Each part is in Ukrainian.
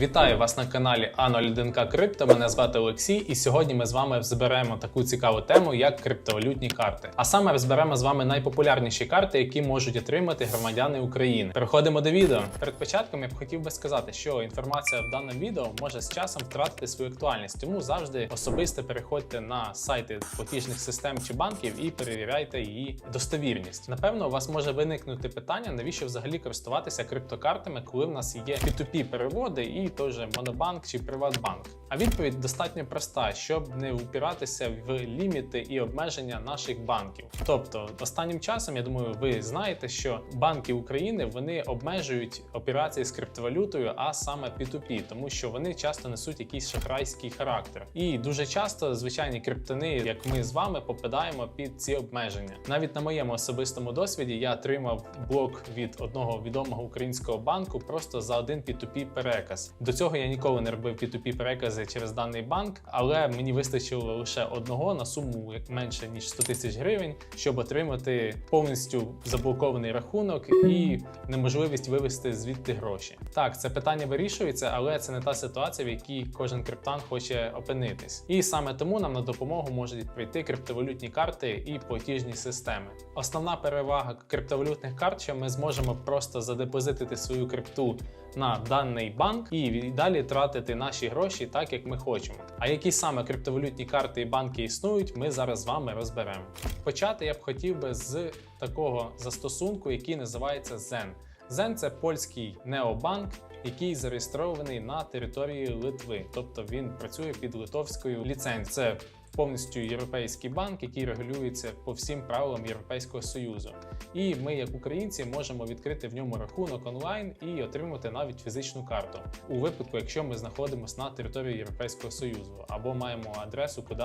Вітаю вас на каналі А01К Крипто. Мене звати Олексій, і сьогодні ми з вами зберемо таку цікаву тему, як криптовалютні карти. А саме розберемо з вами найпопулярніші карти, які можуть отримати громадяни України. Переходимо до відео. Перед початком я б хотів би сказати, що інформація в даному відео може з часом втратити свою актуальність, тому завжди особисто переходьте на сайти платіжних систем чи банків і перевіряйте її достовірність. Напевно, у вас може виникнути питання, навіщо взагалі користуватися криптокартами, коли в нас є P2P переводи і той же Монобанк чи Приватбанк. А відповідь достатньо проста, щоб не впиратися в ліміти і обмеження наших банків. Тобто, останнім часом, я думаю, ви знаєте, що банки України вони обмежують операції з криптовалютою, а саме P2P, тому що вони часто несуть якийсь шахрайський характер. І дуже часто звичайні криптони, як ми з вами, попадаємо під ці обмеження. Навіть на моєму особистому досвіді я отримав блок від одного відомого українського банку просто за один P2P переказ. До цього я ніколи не робив P2P перекази через даний банк, але мені вистачило лише одного на суму як менше ніж 100 тисяч гривень, щоб отримати повністю заблокований рахунок і неможливість вивести звідти гроші. Так, це питання вирішується, але це не та ситуація, в якій кожен криптан хоче опинитись. І саме тому нам на допомогу можуть прийти криптовалютні карти і платіжні системи. Основна перевага криптовалютних карт, що ми зможемо просто задепозитити свою крипту на даний банк і далі тратити наші гроші так, як ми хочемо. А які саме криптовалютні карти і банки існують, ми зараз з вами розберемо. Почати я б хотів би з такого застосунку, який називається Zen. Zen – це польський необанк, який зареєстрований на території Литви, тобто він працює під литовською ліцензією. Це повністю європейський банк, який регулюється по всім правилам Європейського союзу. І ми, як українці, можемо відкрити в ньому рахунок онлайн і отримати навіть фізичну карту у випадку, якщо ми знаходимося на території Європейського союзу або маємо адресу, куди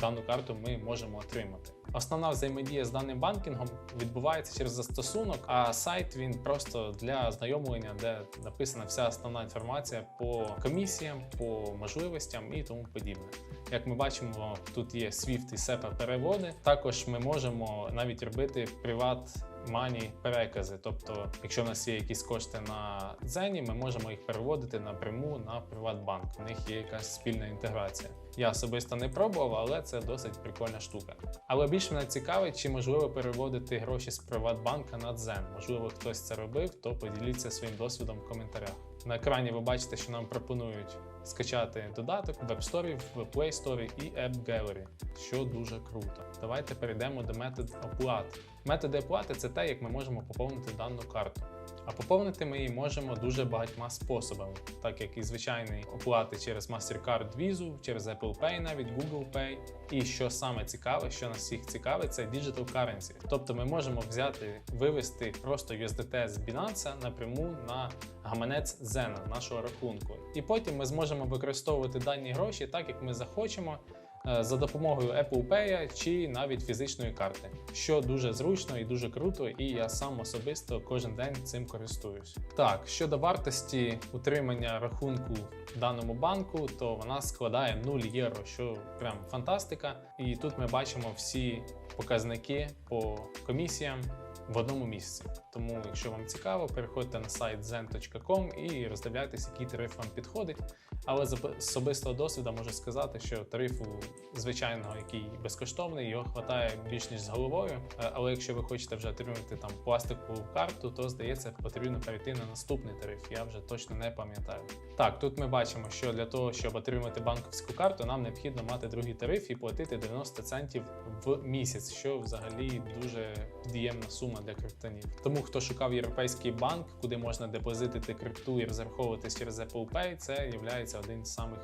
дану карту ми можемо отримати. Основна взаємодія з даним банкінгом відбувається через застосунок, а сайт він просто для знайомлення, де написана вся основна інформація по комісіям, по можливостям і тому подібне. Як ми бачимо, тут є SWIFT і SEPA переводи. Також ми можемо навіть робити приват мані перекази. Тобто, якщо в нас є якісь кошти на дзені, ми можемо їх переводити напряму на Приватбанк. У них є якась спільна інтеграція. Я особисто не пробував, але це досить прикольна штука. Але більше мене цікавить, чи можливо переводити гроші з Приватбанка на Дзен. Можливо, хтось це робив, то поділіться своїм досвідом в коментарях. На екрані ви бачите, що нам пропонують скачати додаток в App Store, в Play Store і App Gallery, що дуже круто. Давайте перейдемо до методу оплати. Методи оплати це те, як ми можемо поповнити дану карту. А поповнити ми її можемо дуже багатьма способами, так як і звичайний оплати через MasterCard Visa, через Apple Pay, навіть Google Pay. І що саме цікаве, що нас всіх цікавить, це Digital Currency. Тобто ми можемо взяти, вивести просто USDT з Binance напряму на гаманець Zena, нашого рахунку. І потім ми зможемо використовувати дані гроші так, як ми захочемо. Е, За допомогою Apple Pay чи навіть фізичної карти, що дуже зручно і дуже круто, і я сам особисто кожен день цим користуюсь. Так, щодо вартості утримання рахунку в даному банку, то вона складає 0 євро, що прям фантастика. І тут ми бачимо всі показники по комісіям в одному місці. Тому, якщо вам цікаво, переходьте на сайт zen.com і роздивляйтесь, який тариф вам підходить. Але з особистого досвіду можу сказати, що тарифу звичайного, який безкоштовний, його вистачає більш ніж з головою. Е, Але якщо ви хочете вже отримати там пластикову карту, то здається, потрібно перейти на наступний тариф. Я вже точно не пам'ятаю. Так, тут ми бачимо, що для того, щоб отримати банківську карту, нам необхідно мати другий тариф і платити 90 центів в місяць, що взагалі дуже діємна сума для криптонів. Тому хто шукав європейський банк, куди можна депозитити крипту і розраховуватись через Apple Pay, це є один з самих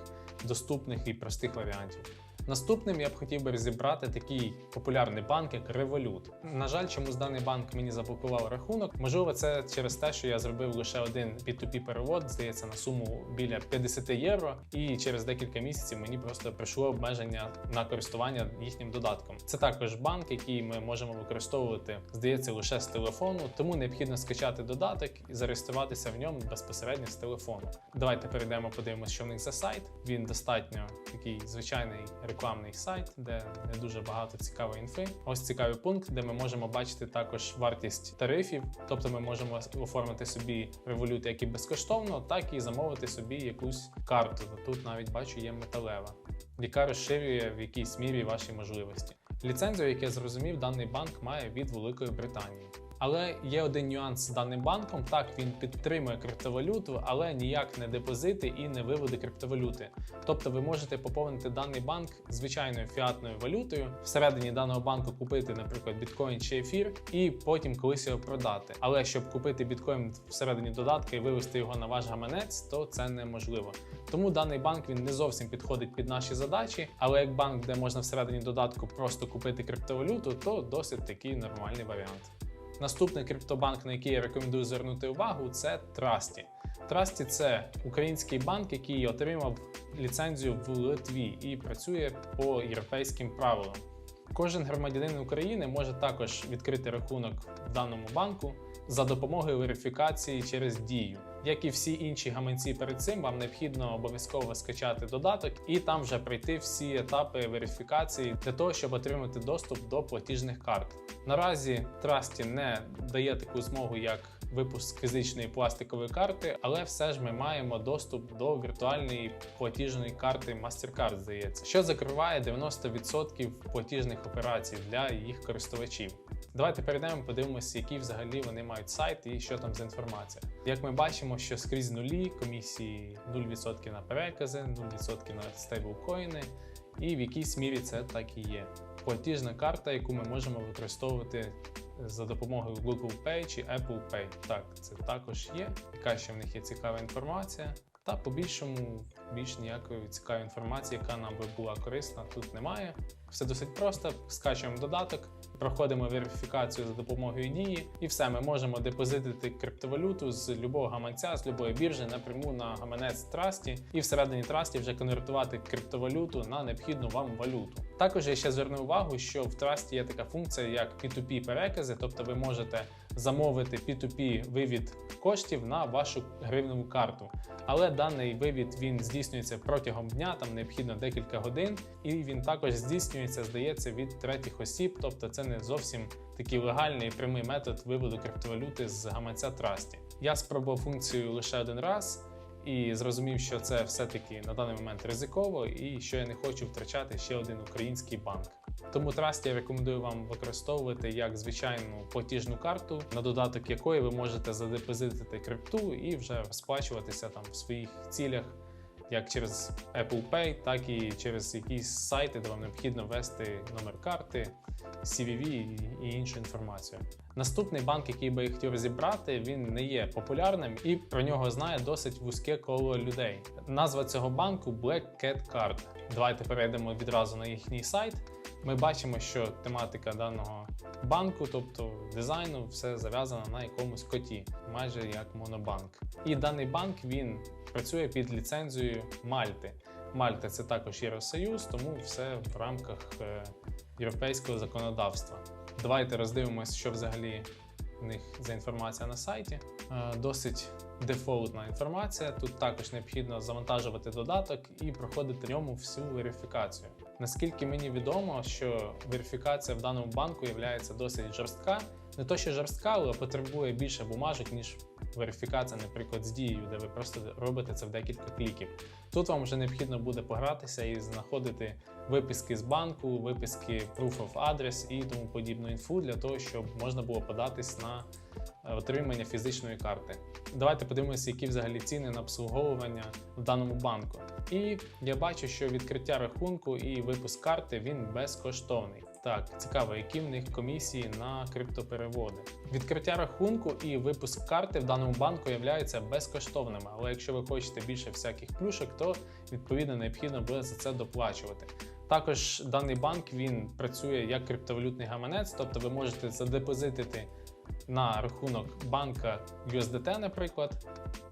доступних і простих варіантів. Наступним я б хотів би розібрати такий популярний банк, як Revolut. На жаль, чомусь даний банк мені заблокував рахунок. Можливо, це через те, що я зробив лише один P2P перевод, здається, на суму біля 50 євро. І через декілька місяців мені просто прийшло обмеження на користування їхнім додатком. Це також банк, який ми можемо використовувати, здається, лише з телефону, тому необхідно скачати додаток і зареєструватися в ньому безпосередньо з телефону. Давайте перейдемо, подивимося, що в них за сайт. Він достатньо такий звичайний рекламний сайт, де не дуже багато цікавої інфи. Ось цікавий пункт, де ми можемо бачити також вартість тарифів. Тобто ми можемо оформити собі револют як і безкоштовно, так і замовити собі якусь карту. Тут навіть бачу є металева, яка розширює в якійсь мірі ваші можливості. Ліцензію, як я зрозумів, даний банк має від Великої Британії. Але є один нюанс з даним банком. Так, він підтримує криптовалюту, але ніяк не депозити і не виводи криптовалюти. Тобто ви можете поповнити даний банк звичайною фіатною валютою, всередині даного банку купити, наприклад, біткоін чи ефір, і потім колись його продати. Але щоб купити біткоін всередині додатка і вивести його на ваш гаманець, то це неможливо. Тому даний банк він не зовсім підходить під наші задачі, але як банк, де можна всередині додатку просто купити криптовалюту, то досить такий нормальний варіант. Наступний криптобанк, на який я рекомендую звернути увагу, це Трасті. Трасті це український банк, який отримав ліцензію в Литві і працює по європейським правилам. Кожен громадянин України може також відкрити рахунок в даному банку за допомогою верифікації через дію. Як і всі інші гаманці перед цим, вам необхідно обов'язково скачати додаток і там вже пройти всі етапи верифікації для того, щоб отримати доступ до платіжних карт. Наразі Трасті не дає таку змогу, як випуск фізичної пластикової карти, але все ж ми маємо доступ до віртуальної платіжної карти MasterCard, здається, що закриває 90% платіжних операцій для їх користувачів. Давайте перейдемо, подивимося, які взагалі вони мають сайт і що там за інформація. Як ми бачимо, що скрізь нулі, комісії 0% на перекази, 0% на стейблкоїни, і в якійсь мірі це так і є. Платіжна карта, яку ми можемо використовувати за допомогою Google Pay чи Apple Pay. Так, це також є. Яка ще в них є цікава інформація. Та по більшому більш ніякої цікавої інформації, яка нам би була корисна, тут немає. Все досить просто. Скачуємо додаток, проходимо верифікацію за допомогою дії, і все, ми можемо депозитити криптовалюту з любого гаманця, з любої біржі напряму на гаманець Трасті, і всередині Трасті вже конвертувати криптовалюту на необхідну вам валюту. Також я ще зверну увагу, що в Трасті є така функція, як P2P перекази, тобто ви можете замовити P2P вивід коштів на вашу гривневу карту. Але даний вивід він здійснюється протягом дня, там необхідно декілька годин, і він також здійснюється, здається, від третіх осіб, тобто це не зовсім такий легальний і прямий метод виводу криптовалюти з гаманця Трасті. Я спробував функцію лише один раз. І зрозумів, що це все-таки на даний момент ризиково, і що я не хочу втрачати ще один український банк. Тому Trust я рекомендую вам використовувати як звичайну платіжну карту, на додаток якої ви можете задепозитити крипту і вже сплачуватися там в своїх цілях, як через Apple Pay, так і через якісь сайти, де вам необхідно ввести номер карти, CVV і іншу інформацію. Наступний банк, який би я хотів зібрати, він не є популярним і про нього знає досить вузьке коло людей. Назва цього банку Black Cat Card. Давайте перейдемо відразу на їхній сайт. Ми бачимо, що тематика даного банку, тобто дизайну, все зав'язано на якомусь коті, майже як монобанк. І даний банк він працює під ліцензією Мальти. Мальта це також Євросоюз, тому все в рамках е, європейського законодавства. Давайте роздивимося, що взагалі в них за інформація на сайті. Е, Досить дефолтна інформація. Тут також необхідно завантажувати додаток і проходити в ньому всю верифікацію. Наскільки мені відомо, що верифікація в даному банку є досить жорстка. Не то, що жорстка, але потребує більше бумажок, ніж верифікація, наприклад, з дією, де ви просто робите це в декілька кліків. Тут вам вже необхідно буде погратися і знаходити виписки з банку, виписки Proof of Address і тому подібну інфу для того, щоб можна було податись на е, отримання фізичної карти. Давайте подивимося, які взагалі ціни на обслуговування в даному банку. І я бачу, що відкриття рахунку і випуск карти він безкоштовний. Так, цікаво, які в них комісії на криптопереводи. Відкриття рахунку і випуск карти в даному банку являються безкоштовними, але якщо ви хочете більше всяких плюшок, то відповідно необхідно буде за це доплачувати. Також даний банк він працює як криптовалютний гаманець, тобто ви можете задепозитити на рахунок банка USDT, наприклад,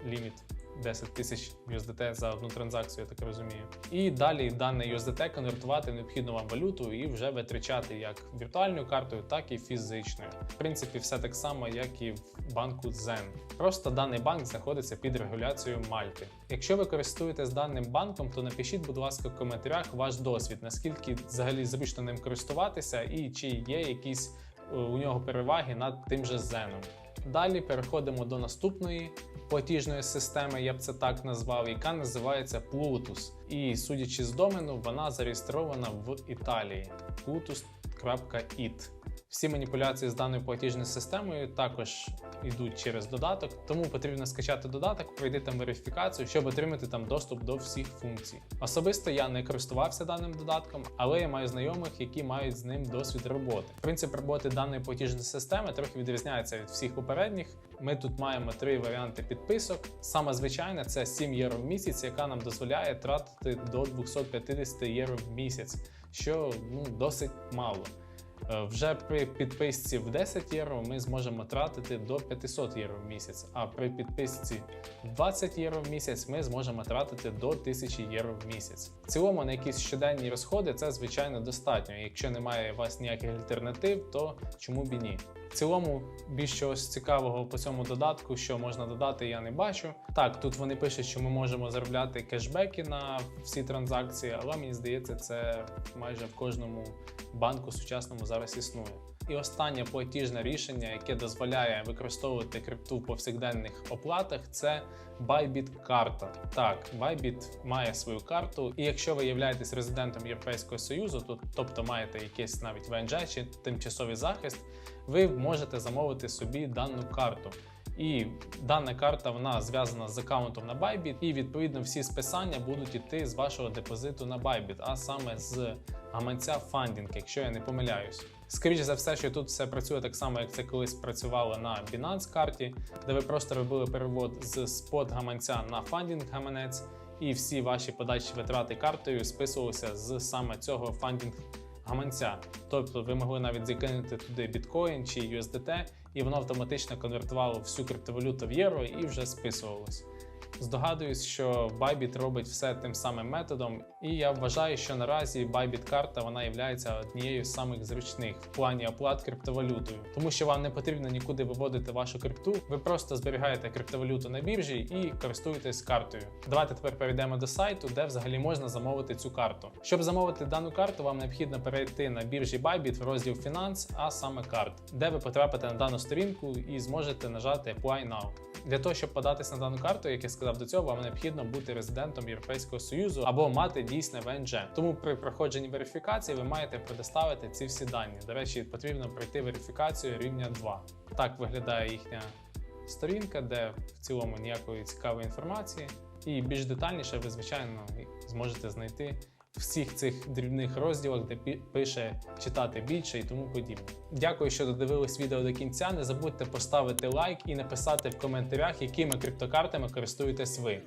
ліміт 10 тисяч USDT за одну транзакцію, я так розумію. І далі дане USDT конвертувати необхідну вам валюту і вже витрачати як віртуальною картою, так і фізичною. В принципі, все так само, як і в банку Zen. Просто даний банк знаходиться під регуляцією Мальти. Якщо ви користуєтесь даним банком, то напишіть, будь ласка, в коментарях ваш досвід, наскільки взагалі зручно ним користуватися, і чи є якісь е, у нього переваги над тим же Зеном. Далі переходимо до наступної платіжної системи, я б це так назвав, яка називається Plutus. І судячи з домену, вона зареєстрована в Італії. Plutus.it. Всі маніпуляції з даною платіжною системою також йдуть через додаток, тому потрібно скачати додаток, пройти там верифікацію, щоб отримати там доступ до всіх функцій. Особисто я не користувався даним додатком, але я маю знайомих, які мають з ним досвід роботи. Принцип роботи даної платіжної системи трохи відрізняється від всіх попередніх. Ми тут маємо три варіанти підписок. Саме звичайна це 7 євро в місяць, яка нам дозволяє тратити до 250 євро в місяць, що ну досить мало. Е, Вже при підписці в 10 євро ми зможемо тратити до 500 євро в місяць, а при підписці в 20 євро в місяць ми зможемо тратити до 1000 євро в місяць. В цілому на якісь щоденні розходи це звичайно достатньо. Якщо немає у вас ніяких альтернатив, то чому б і ні? Цілому більш чогось цікавого по цьому додатку, що можна додати, я не бачу. Так, тут вони пишуть, що ми можемо заробляти кешбеки на всі транзакції, але мені здається, це майже в кожному банку сучасному зараз існує. І останнє платіжне рішення, яке дозволяє використовувати крипту в повсякденних оплатах, це Bybit карта. Так, Bybit має свою карту, і якщо ви являєтесь резидентом Європейського Союзу, то, тобто маєте якийсь навіть ВНЖ чи тимчасовий захист, ви можете замовити собі дану карту. І дана карта вона зв'язана з аккаунтом на Bybit, і відповідно всі списання будуть йти з вашого депозиту на Bybit, а саме з гаманця Funding, якщо я не помиляюсь. Скоріше за все, що тут все працює так само, як це колись працювало на Binance карті, де ви просто робили перевод з спот гаманця на фандінг гаманець, і всі ваші подальші витрати картою списувалися з саме цього фандінг гаманця. Тобто ви могли навіть закинути туди біткоін чи USDT, і воно автоматично конвертувало всю криптовалюту в євро і вже списувалось. Здогадуюсь, що Bybit робить все тим самим методом, і я вважаю, що наразі Bybit карта вона є однією з самих зручних в плані оплат криптовалютою, тому що вам не потрібно нікуди виводити вашу крипту. Ви просто зберігаєте криптовалюту на біржі і користуєтесь картою. Давайте тепер перейдемо до сайту, де взагалі можна замовити цю карту. Щоб замовити дану карту, вам необхідно перейти на біржі Bybit в розділ Фінанс, а саме карт, де ви потрапите на дану сторінку і зможете нажати Apply Now. Для того, щоб податись на дану карту, як сказав до цього, вам необхідно бути резидентом Європейського Союзу або мати дійсне ВНЖ. Тому при проходженні верифікації ви маєте предоставити ці всі дані. До речі, потрібно пройти верифікацію рівня 2. Так виглядає їхня сторінка, де в цілому ніякої цікавої інформації. І більш детальніше ви, звичайно, зможете знайти всіх цих дрібних розділах, де пише читати більше і тому подібне. Дякую, що додивились відео до кінця. Не забудьте поставити лайк і написати в коментарях, якими криптокартами користуєтесь ви.